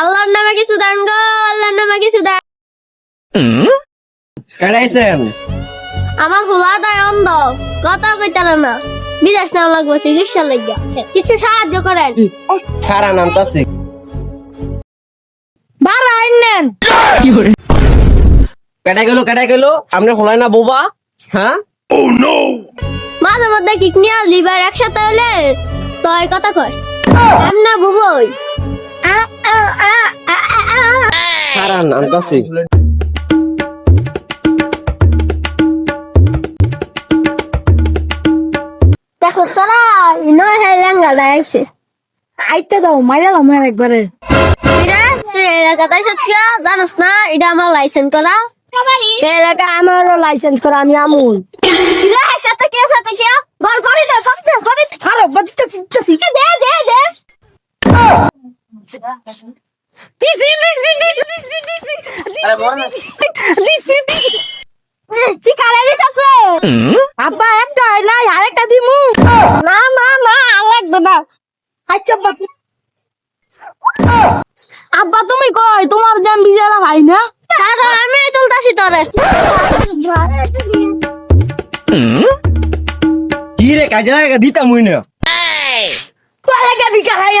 আল্লাহর নামে কিছু দান গো আল্লাহর নামে কিছু দান। কেডাইছেন আমার ফুলা দায় অন্ধ কথা কইতারা না। বিদেশ নাম লাগবে চিকিৎসা লাগিয়া কিছু সাহায্য করেন। খারা নামতাছি? বাড়াই নেন। কেডাই গেল কেডাই গেল? আপনি হলাই না বোবা? হ্যাঁ? মাঝে মধ্যে কিডনি আর লিভার একসাথে হলে তো এই কথা কয়। এমনা বুবই। খারা নামতাছি দেখো তোরা নয় হ্যাঁ লেঙ্গাটা আইছে। আইতে দাও মাইরা দাও একবারে। এলাকাতে সত্যিয়া জানোস না? এটা আমার লাইসেন্স করা। এলাকা আমারও লাইসেন্স করা আমি আমুল কিরা একসাথে কে সাথে কে গল করে দে। সবচেয়ে করে দে খারো বাদিতেছি দে দে দে। দিছি দিছি দিছি দিছি দিছি আরে বল দিছি দিছি তুই কারে দিছ রে আব্বা একটা নাই আরেকটা দিমু। না না না আচ্ছা বাপ। আব্বা তুমি কই? তোমার দাম বিজারা ভাই না? তাহলে আমি তুলতাছি তোরে। কাজে লাগা দিতাম মুই না কলে কে বিকা বিকা হয়